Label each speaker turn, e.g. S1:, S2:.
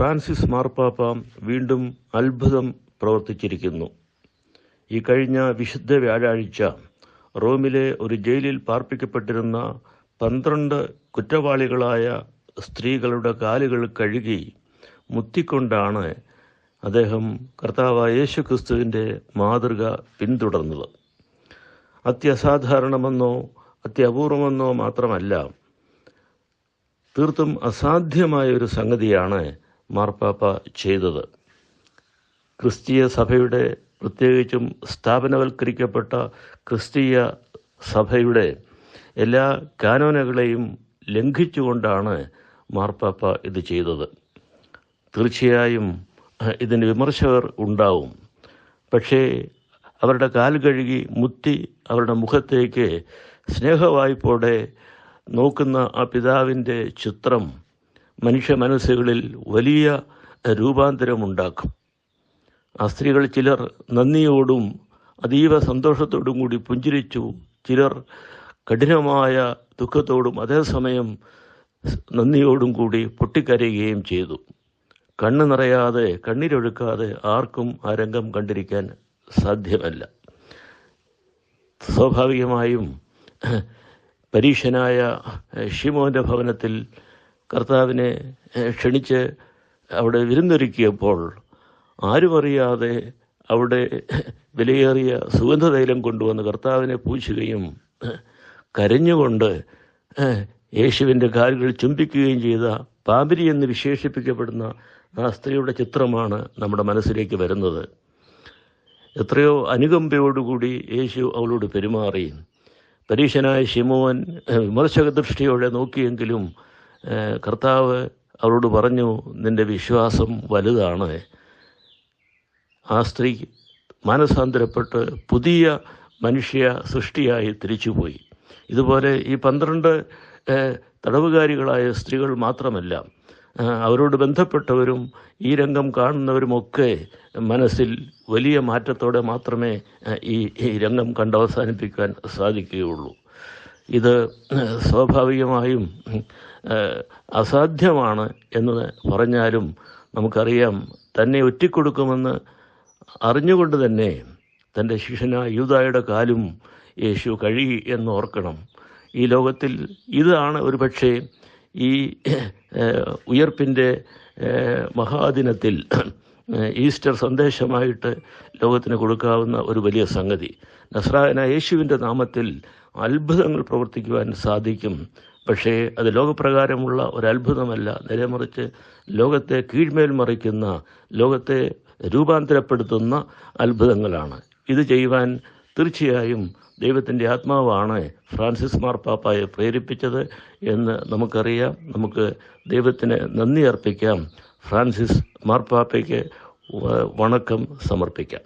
S1: Francis മാർപ്പാപ്പ വീണ്ടും അത്ഭുതം പ്രവർത്തിച്ചിരിക്കുന്നു. ഈ കഴിഞ്ഞ വിശുദ്ധ വ്യാഴാഴ്ച റോമിലെ ഒരു ജയിലിൽ പാർപ്പിക്കപ്പെട്ടിരുന്ന പന്ത്രണ്ട് കുറ്റവാളികളായ സ്ത്രീകളുടെ കാലുകൾ കഴുകി മുത്തിക്കൊണ്ടാണ് അദ്ദേഹം കർത്താവ് യേശു ക്രിസ്തുവിന്റെ മാതൃക പിന്തുടർന്നത്. അത്യസാധാരണമെന്നോ അത്യപൂർവമെന്നോ മാത്രമല്ല തീർത്തും അസാധ്യമായ ഒരു സംഗതിയാണ് മാർപ്പാപ്പ ചെയ്തത്. ക്രിസ്തീയ സഭയുടെ പ്രത്യേകിച്ചും സ്ഥാപനവൽക്കരിക്കപ്പെട്ട ക്രിസ്തീയ സഭയുടെ എല്ലാ കാനോനകളെയും ലംഘിച്ചുകൊണ്ടാണ് മാർപ്പാപ്പ ഇത് ചെയ്തത്. തീർച്ചയായും ഇതിന് വിമർശകർ ഉണ്ടാവും. പക്ഷേ അവരുടെ കാൽ കഴുകി മുത്തി അവരുടെ മുഖത്തേക്ക് സ്നേഹവായ്പോടെ നോക്കുന്ന ആ പിതാവിന്റെ ചിത്രം മനുഷ്യ മനസ്സുകളിൽ വലിയ രൂപാന്തരമുണ്ടാക്കും. ആ സ്ത്രീകൾ ചിലർ നന്ദിയോടും അതീവ സന്തോഷത്തോടും കൂടി പുഞ്ചിരിച്ചു. ചിലർ കഠിനമായ ദുഃഖത്തോടും അതേസമയം നന്ദിയോടും കൂടി പൊട്ടിക്കരയുകയും ചെയ്തു. കണ്ണ് നിറയാതെ കണ്ണീരൊഴുക്കാതെ ആർക്കും ആ രംഗം കണ്ടിരിക്കാൻ സാധ്യമല്ല. സ്വാഭാവികമായും പരീക്ഷനായ ഷിമോന്റെ ഭവനത്തിൽ കർത്താവിനെ ക്ഷണിച്ച് അവിടെ വിരുന്നൊരുക്കിയപ്പോൾ ആരുമറിയാതെ അവിടെ വിലയേറിയ സുഗന്ധതൈലം കൊണ്ടുവന്ന് കർത്താവിനെ പൂശുകയും കരഞ്ഞുകൊണ്ട് യേശുവിന്റെ കാലുകൾ ചുംബിക്കുകയും ചെയ്ത പാപിരി എന്ന് വിശേഷിപ്പിക്കപ്പെടുന്ന ആ സ്ത്രീയുടെ ചിത്രമാണ് നമ്മുടെ മനസ്സിലേക്ക് വരുന്നത്. എത്രയോ അനുകമ്പയോടുകൂടി യേശു അവളോട് പെരുമാറി. പരീക്ഷനായ ശിമോൻ വിമർശക ദൃഷ്ടിയോടെ നോക്കിയെങ്കിലും കർത്താവ് അവരോട് പറഞ്ഞു നിന്റെ വിശ്വാസം വലുതാണ്. ആ സ്ത്രീ മാനസാന്തരപ്പെട്ട് പുതിയ മനുഷ്യ സൃഷ്ടിയായി തിരിച്ചുപോയി. ഇതുപോലെ ഈ പന്ത്രണ്ട് തടവുകാരികളായ സ്ത്രീകൾ മാത്രമല്ല അവരോട് ബന്ധപ്പെട്ടവരും ഈ രംഗം കാണുന്നവരുമൊക്കെ മനസ്സിൽ വലിയ മാറ്റത്തോടെ മാത്രമേ ഈ രംഗം കണ്ടവസാനിപ്പിക്കാൻ സാധിക്കുകയുള്ളൂ. ഇത് സ്വാഭാവികമായും അസാധ്യമാണ് എന്ന് പറഞ്ഞാലും നമുക്കറിയാം തന്നെ ഒറ്റിക്കൊടുക്കുമെന്ന് അറിഞ്ഞുകൊണ്ട് തന്നെ തന്റെ ശിഷ്യനായ യൂതായുടെ കാലും യേശു കഴി എന്ന് ഓർക്കണം ഈ ലോകത്തിൽ ഇതാണ് ഒരുപക്ഷെ ഈ ഉയർപ്പിന്റെ മഹാദിനത്തിൽ ഈസ്റ്റർ സന്ദേശമായിട്ട് ലോകത്തിന് കൊടുക്കാവുന്ന ഒരു വലിയ സംഗതി. നസ്രായന യേശുവിന്റെ നാമത്തിൽ അത്ഭുതങ്ങൾ പ്രവർത്തിക്കുവാൻ സാധിക്കും. പക്ഷേ അത് ലോകപ്രകാരമുള്ള ഒരു അത്ഭുതമല്ല. നേരെമറിച്ച് ലോകത്തെ കീഴ്മേൽ മറിക്കുന്ന ലോകത്തെ രൂപാന്തരപ്പെടുത്തുന്ന അത്ഭുതങ്ങളാണ്. ഇത് ചെയ്യുവാൻ തീർച്ചയായും ദൈവത്തിന്റെ ആത്മാവാണ് ഫ്രാൻസിസ് മാർപ്പാപ്പായെ പ്രേരിപ്പിച്ചത് എന്ന് നമുക്കറിയാം. നമുക്ക് ദൈവത്തിന് നന്ദി അർപ്പിക്കാം. ഫ്രാൻസിസ് മാർപ്പാപ്പയ്ക്ക് വണക്കം സമർപ്പിക്കാം